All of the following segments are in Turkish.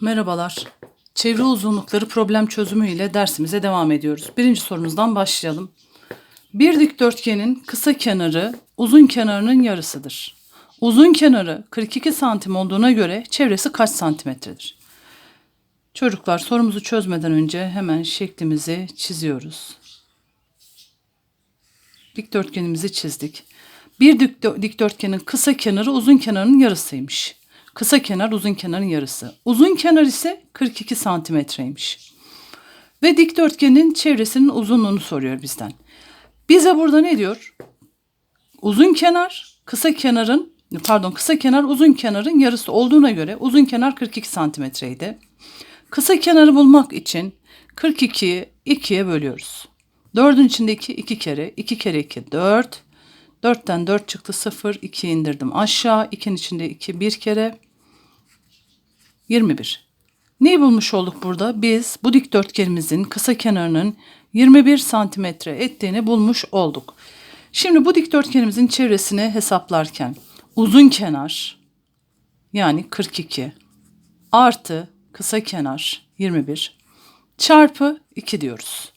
Merhabalar. Çevre uzunlukları problem çözümü ile dersimize devam ediyoruz. Birinci sorumuzdan başlayalım. Bir dikdörtgenin kısa kenarı uzun kenarının yarısıdır. Uzun kenarı 42 santim olduğuna göre çevresi kaç santimetredir? Çocuklar sorumuzu çözmeden önce hemen şeklimizi çiziyoruz. Dikdörtgenimizi çizdik. Bir dikdö- dikdörtgenin kısa kenarı uzun kenarının yarısıymış. Kısa kenar uzun kenarın yarısı. Uzun kenar ise 42 santimetreymiş. Ve dikdörtgenin çevresinin uzunluğunu soruyor bizden. Bize burada ne diyor? Uzun kenar kısa kenarın pardon kısa kenar uzun kenarın yarısı olduğuna göre uzun kenar 42 santimetreydi. Kısa kenarı bulmak için 42'yi 2'ye bölüyoruz. 4'ün içindeki 2 kere 2 kere 2 4. 4'ten 4 çıktı 0 2 indirdim aşağı 2'nin içinde 2 bir kere 21. Neyi bulmuş olduk burada? Biz bu dikdörtgenimizin kısa kenarının 21 santimetre ettiğini bulmuş olduk. Şimdi bu dikdörtgenimizin çevresini hesaplarken uzun kenar yani 42 artı kısa kenar 21 çarpı 2 diyoruz.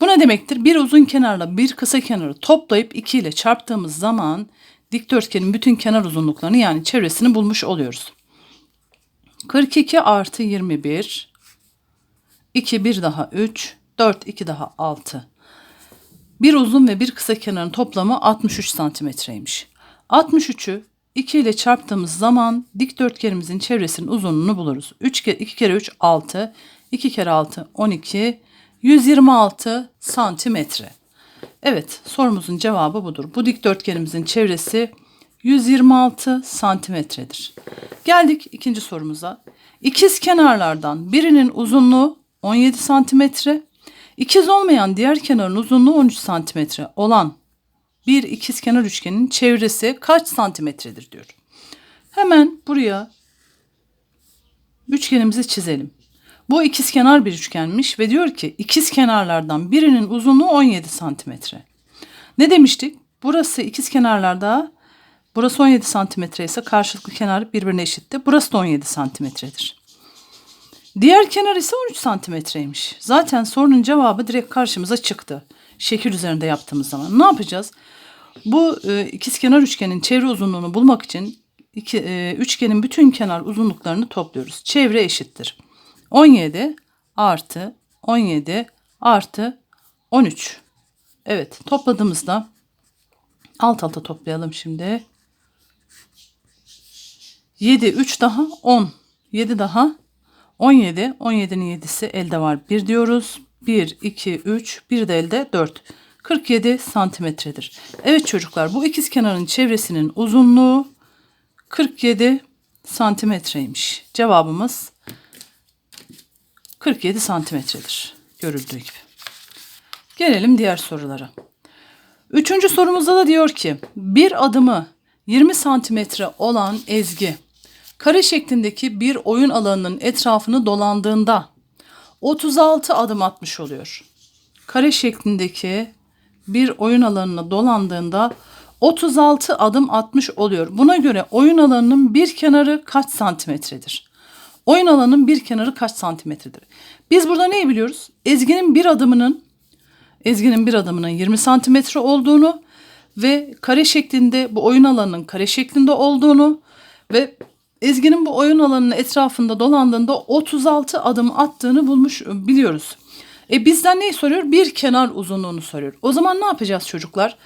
Bu ne demektir? Bir uzun kenarla bir kısa kenarı toplayıp 2 ile çarptığımız zaman dikdörtgenin bütün kenar uzunluklarını yani çevresini bulmuş oluyoruz. 42 artı 21 2 bir daha 3 4 2 daha 6 bir uzun ve bir kısa kenarın toplamı 63 santimetreymiş. 63'ü 2 ile çarptığımız zaman dikdörtgenimizin çevresinin uzunluğunu buluruz. 3 kere 2 kere 3 6, 2 kere 6 12, 126 santimetre. Evet, sorumuzun cevabı budur. Bu dikdörtgenimizin çevresi 126 santimetredir. Geldik ikinci sorumuza. İkiz kenarlardan birinin uzunluğu 17 santimetre, ikiz olmayan diğer kenarın uzunluğu 13 santimetre olan bir ikiz kenar üçgenin çevresi kaç santimetredir diyor. Hemen buraya üçgenimizi çizelim. Bu ikiz kenar bir üçgenmiş ve diyor ki ikiz kenarlardan birinin uzunluğu 17 santimetre. Ne demiştik? Burası ikiz kenarlarda burası 17 santimetre ise karşılıklı kenar birbirine eşitti. Burası da 17 santimetredir. Diğer kenar ise 13 santimetreymiş. Zaten sorunun cevabı direkt karşımıza çıktı. Şekil üzerinde yaptığımız zaman. Ne yapacağız? Bu e, ikizkenar üçgenin çevre uzunluğunu bulmak için iki, e, üçgenin bütün kenar uzunluklarını topluyoruz. Çevre eşittir. 17 artı 17 artı 13. Evet topladığımızda alt alta toplayalım şimdi. 7 3 daha 10. 7 daha 17. 17'nin 7'si elde var 1 diyoruz. 1 2 3 bir de elde 4. 47 santimetredir. Evet çocuklar bu ikiz kenarın çevresinin uzunluğu 47 santimetreymiş. Cevabımız 47 santimetredir. Görüldüğü gibi. Gelelim diğer sorulara. Üçüncü sorumuzda da diyor ki bir adımı 20 santimetre olan Ezgi kare şeklindeki bir oyun alanının etrafını dolandığında 36 adım atmış oluyor. Kare şeklindeki bir oyun alanına dolandığında 36 adım atmış oluyor. Buna göre oyun alanının bir kenarı kaç santimetredir? Oyun alanının bir kenarı kaç santimetredir? Biz burada neyi biliyoruz? Ezgi'nin bir adımının Ezgi'nin bir adımının 20 santimetre olduğunu ve kare şeklinde bu oyun alanının kare şeklinde olduğunu ve Ezgi'nin bu oyun alanının etrafında dolandığında 36 adım attığını bulmuş biliyoruz. E bizden neyi soruyor? Bir kenar uzunluğunu soruyor. O zaman ne yapacağız çocuklar?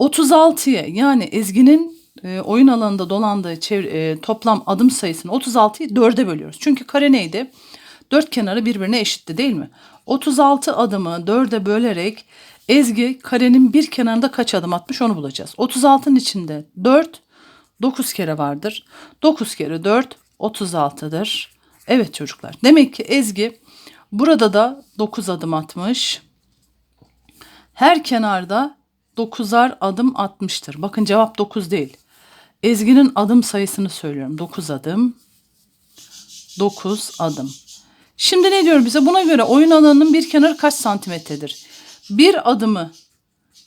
36'ya yani Ezgi'nin e, oyun alanında dolandığı çevre, e, toplam adım sayısını 36'yı 4'e bölüyoruz. Çünkü kare neydi? Dört kenarı birbirine eşitti değil mi? 36 adımı 4'e bölerek Ezgi karenin bir kenarında kaç adım atmış onu bulacağız. 36'nın içinde 4, 9 kere vardır. 9 kere 4, 36'dır. Evet çocuklar. Demek ki Ezgi burada da 9 adım atmış. Her kenarda 9'ar adım atmıştır. Bakın cevap 9 değil. Ezgi'nin adım sayısını söylüyorum. 9 adım. 9 adım. Şimdi ne diyor bize? Buna göre oyun alanının bir kenarı kaç santimetredir? Bir adımı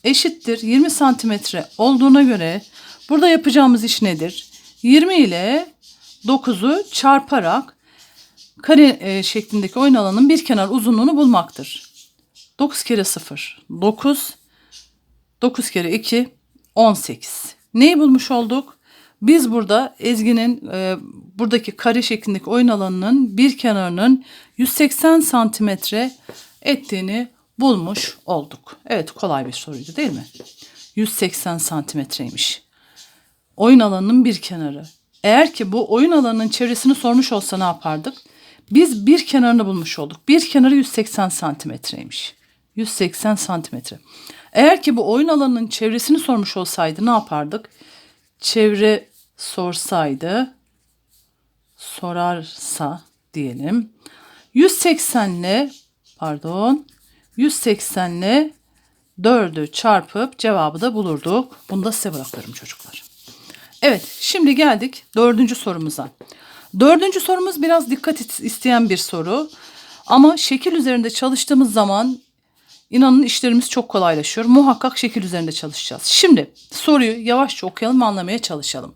eşittir 20 santimetre olduğuna göre burada yapacağımız iş nedir? 20 ile 9'u çarparak kare e, şeklindeki oyun alanının bir kenar uzunluğunu bulmaktır. 9 kere 0 9 9 kere 2 18. Neyi bulmuş olduk? Biz burada Ezgi'nin e, buradaki kare şeklindeki oyun alanının bir kenarının 180 santimetre ettiğini bulmuş olduk. Evet kolay bir soruydu değil mi? 180 santimetreymiş. Oyun alanının bir kenarı. Eğer ki bu oyun alanının çevresini sormuş olsa ne yapardık? Biz bir kenarını bulmuş olduk. Bir kenarı 180 santimetreymiş. 180 santimetre. Eğer ki bu oyun alanının çevresini sormuş olsaydı ne yapardık? Çevre sorsaydı, sorarsa diyelim. 180 ile pardon 180 ile 4'ü çarpıp cevabı da bulurduk. Bunu da size bırakıyorum çocuklar. Evet şimdi geldik dördüncü sorumuza. Dördüncü sorumuz biraz dikkat isteyen bir soru. Ama şekil üzerinde çalıştığımız zaman inanın işlerimiz çok kolaylaşıyor. Muhakkak şekil üzerinde çalışacağız. Şimdi soruyu yavaşça okuyalım anlamaya çalışalım.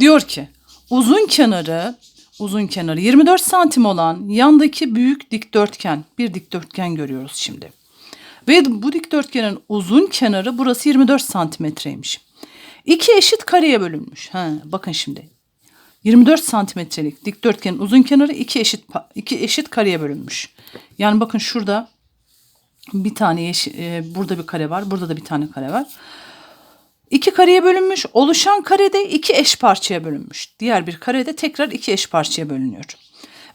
Diyor ki uzun kenarı uzun kenarı 24 santim olan yandaki büyük dikdörtgen bir dikdörtgen görüyoruz şimdi. Ve bu dikdörtgenin uzun kenarı burası 24 santimetreymiş. İki eşit kareye bölünmüş. Ha, bakın şimdi 24 santimetrelik dikdörtgenin uzun kenarı iki eşit iki eşit kareye bölünmüş. Yani bakın şurada bir tane yeşil, e, burada bir kare var, burada da bir tane kare var. İki kareye bölünmüş. Oluşan karede iki eş parçaya bölünmüş. Diğer bir karede tekrar iki eş parçaya bölünüyor.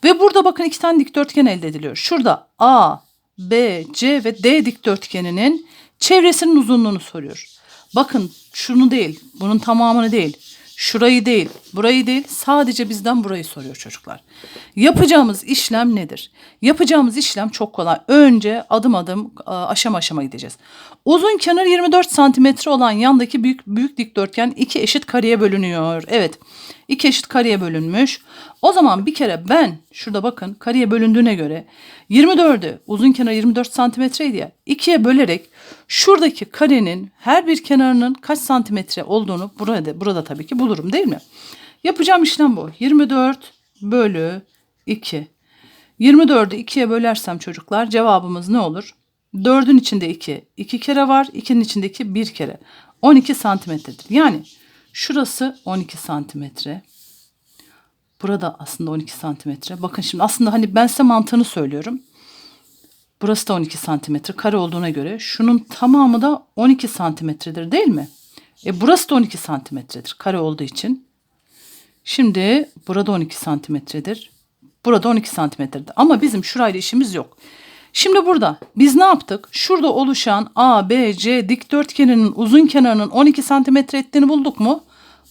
Ve burada bakın iki tane dikdörtgen elde ediliyor. Şurada A, B, C ve D dikdörtgeninin çevresinin uzunluğunu soruyor. Bakın şunu değil, bunun tamamını değil. Şurayı değil, burayı değil, sadece bizden burayı soruyor çocuklar. Yapacağımız işlem nedir? Yapacağımız işlem çok kolay. Önce adım adım aşama aşama gideceğiz. Uzun kenar 24 santimetre olan yandaki büyük büyük dikdörtgen iki eşit kareye bölünüyor. Evet, iki eşit kareye bölünmüş. O zaman bir kere ben şurada bakın kareye bölündüğüne göre 24'ü uzun kenar 24 santimetreydi ya ikiye bölerek şuradaki karenin her bir kenarının kaç santimetre olduğunu burada, burada tabii ki bulurum değil mi? Yapacağım işlem bu. 24 bölü 2. 24'ü 2'ye bölersem çocuklar cevabımız ne olur? 4'ün içinde 2. 2 kere var. 2'nin içinde 2 1 kere. 12 santimetredir. Yani şurası 12 santimetre. Burada aslında 12 santimetre. Bakın şimdi aslında hani ben size mantığını söylüyorum. Burası da 12 santimetre kare olduğuna göre şunun tamamı da 12 santimetredir değil mi? E burası da 12 santimetredir kare olduğu için. Şimdi burada 12 santimetredir. Burada 12 santimetredir. Ama bizim şurayla işimiz yok. Şimdi burada biz ne yaptık? Şurada oluşan A, B, C dikdörtgeninin uzun kenarının 12 santimetre ettiğini bulduk mu?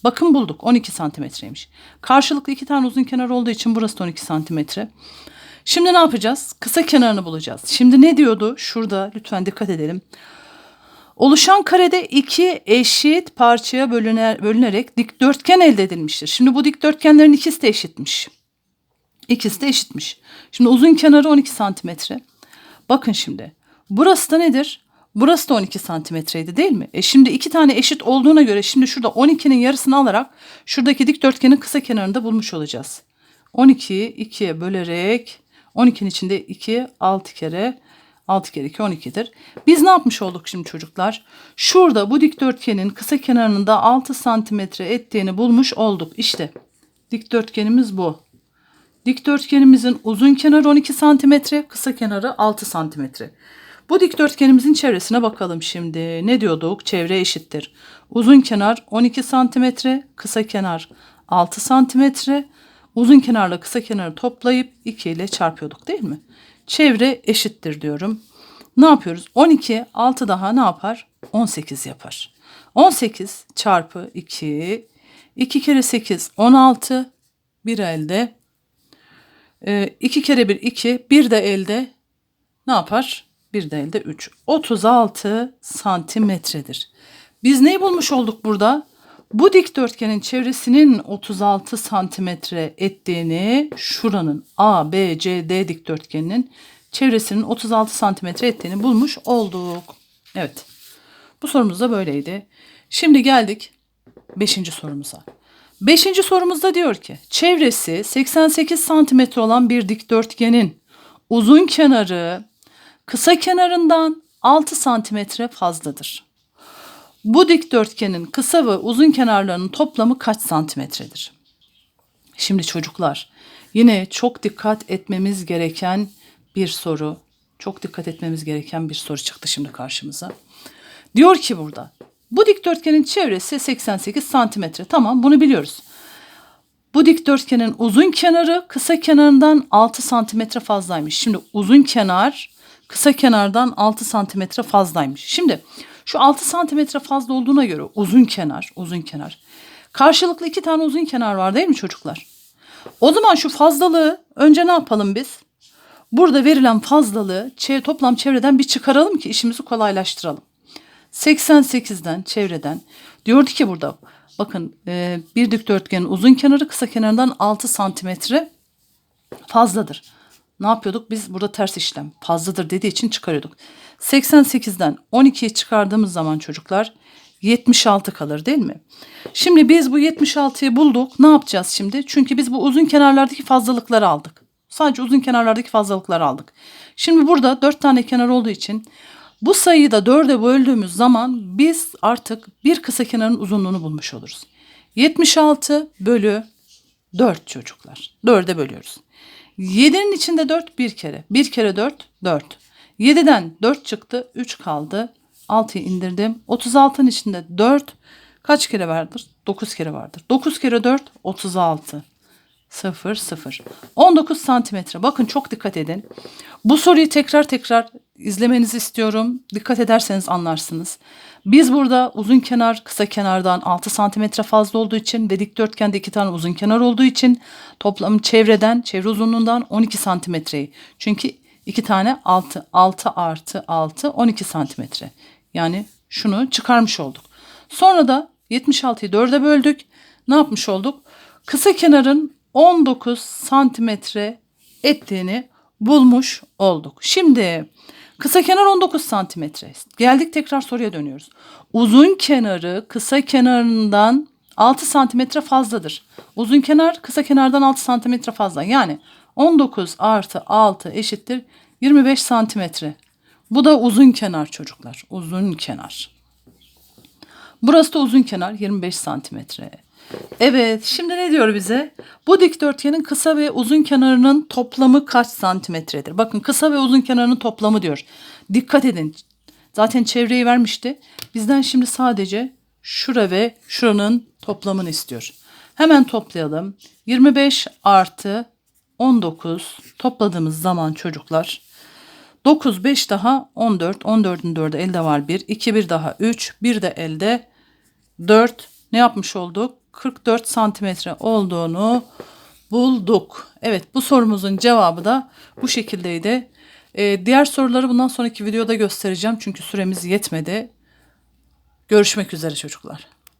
Bakın bulduk 12 santimetreymiş. Karşılıklı iki tane uzun kenar olduğu için burası da 12 santimetre. Şimdi ne yapacağız? Kısa kenarını bulacağız. Şimdi ne diyordu? Şurada lütfen dikkat edelim. Oluşan karede iki eşit parçaya bölüner, bölünerek dikdörtgen elde edilmiştir. Şimdi bu dikdörtgenlerin ikisi de eşitmiş. İkisi de eşitmiş. Şimdi uzun kenarı 12 santimetre. Bakın şimdi. Burası da nedir? Burası da 12 santimetreydi değil mi? E şimdi iki tane eşit olduğuna göre şimdi şurada 12'nin yarısını alarak şuradaki dikdörtgenin kısa kenarını da bulmuş olacağız. 12'yi 2'ye bölerek 12'nin içinde 2 6 kere 6 kere 2 12'dir. Biz ne yapmış olduk şimdi çocuklar? Şurada bu dikdörtgenin kısa kenarının da 6 santimetre ettiğini bulmuş olduk. İşte dikdörtgenimiz bu. Dikdörtgenimizin uzun kenarı 12 santimetre, kısa kenarı 6 santimetre. Bu dikdörtgenimizin çevresine bakalım şimdi. Ne diyorduk? Çevre eşittir. Uzun kenar 12 santimetre, kısa kenar 6 santimetre. Uzun kenarla kısa kenarı toplayıp 2 ile çarpıyorduk değil mi? Çevre eşittir diyorum. Ne yapıyoruz? 12 6 daha ne yapar? 18 yapar. 18 çarpı 2 2 kere 8 16 bir elde 2 kere 1 2 bir de elde ne yapar? Bir de elde 3. 36 santimetredir. Biz neyi bulmuş olduk burada? Bu dikdörtgenin çevresinin 36 santimetre ettiğini şuranın A, B, C, D dikdörtgeninin çevresinin 36 santimetre ettiğini bulmuş olduk. Evet. Bu sorumuz da böyleydi. Şimdi geldik 5. sorumuza. Beşinci sorumuzda diyor ki çevresi 88 santimetre olan bir dikdörtgenin uzun kenarı kısa kenarından 6 santimetre fazladır. Bu dikdörtgenin kısa ve uzun kenarlarının toplamı kaç santimetredir? Şimdi çocuklar yine çok dikkat etmemiz gereken bir soru. Çok dikkat etmemiz gereken bir soru çıktı şimdi karşımıza. Diyor ki burada bu dikdörtgenin çevresi 88 santimetre. Tamam bunu biliyoruz. Bu dikdörtgenin uzun kenarı kısa kenarından 6 santimetre fazlaymış. Şimdi uzun kenar kısa kenardan 6 santimetre fazlaymış. Şimdi şu 6 santimetre fazla olduğuna göre uzun kenar, uzun kenar. Karşılıklı iki tane uzun kenar var değil mi çocuklar? O zaman şu fazlalığı önce ne yapalım biz? Burada verilen fazlalığı toplam çevreden bir çıkaralım ki işimizi kolaylaştıralım. 88'den çevreden diyordu ki burada bakın e, bir dikdörtgenin uzun kenarı kısa kenarından 6 santimetre fazladır. Ne yapıyorduk? Biz burada ters işlem fazladır dediği için çıkarıyorduk. 88'den 12'yi çıkardığımız zaman çocuklar 76 kalır değil mi? Şimdi biz bu 76'yı bulduk. Ne yapacağız şimdi? Çünkü biz bu uzun kenarlardaki fazlalıkları aldık. Sadece uzun kenarlardaki fazlalıkları aldık. Şimdi burada 4 tane kenar olduğu için bu sayıyı da 4'e böldüğümüz zaman biz artık bir kısa kenarın uzunluğunu bulmuş oluruz. 76 bölü 4 çocuklar. 4'e bölüyoruz. 7'nin içinde 4 bir kere. 1 kere 4 4. 7'den 4 çıktı 3 kaldı. 6'yı indirdim. 36'nın içinde 4 kaç kere vardır? 9 kere vardır. 9 kere 4 36. 0 0. 19 santimetre. Bakın çok dikkat edin. Bu soruyu tekrar tekrar izlemenizi istiyorum. Dikkat ederseniz anlarsınız. Biz burada uzun kenar kısa kenardan 6 santimetre fazla olduğu için ve dikdörtgende iki tane uzun kenar olduğu için toplam çevreden, çevre uzunluğundan 12 santimetreyi. Çünkü iki tane 6, 6 artı 6 12 santimetre. Yani şunu çıkarmış olduk. Sonra da 76'yı 4'e böldük. Ne yapmış olduk? Kısa kenarın 19 santimetre ettiğini bulmuş olduk. Şimdi kısa kenar 19 santimetre. Geldik tekrar soruya dönüyoruz. Uzun kenarı kısa kenarından 6 santimetre fazladır. Uzun kenar kısa kenardan 6 santimetre fazla. Yani 19 artı 6 eşittir 25 santimetre. Bu da uzun kenar çocuklar. Uzun kenar. Burası da uzun kenar 25 santimetre. Evet şimdi ne diyor bize? Bu dikdörtgenin kısa ve uzun kenarının toplamı kaç santimetredir? Bakın kısa ve uzun kenarının toplamı diyor. Dikkat edin. Zaten çevreyi vermişti. Bizden şimdi sadece şura ve şuranın toplamını istiyor. Hemen toplayalım. 25 artı 19 topladığımız zaman çocuklar 9 5 daha 14 14'ün 4'ü elde var 1 2 1 daha 3 1 de elde 4 ne yapmış olduk? 44 santimetre olduğunu bulduk. Evet bu sorumuzun cevabı da bu şekildeydi. Ee, diğer soruları bundan sonraki videoda göstereceğim çünkü süremiz yetmedi. Görüşmek üzere çocuklar.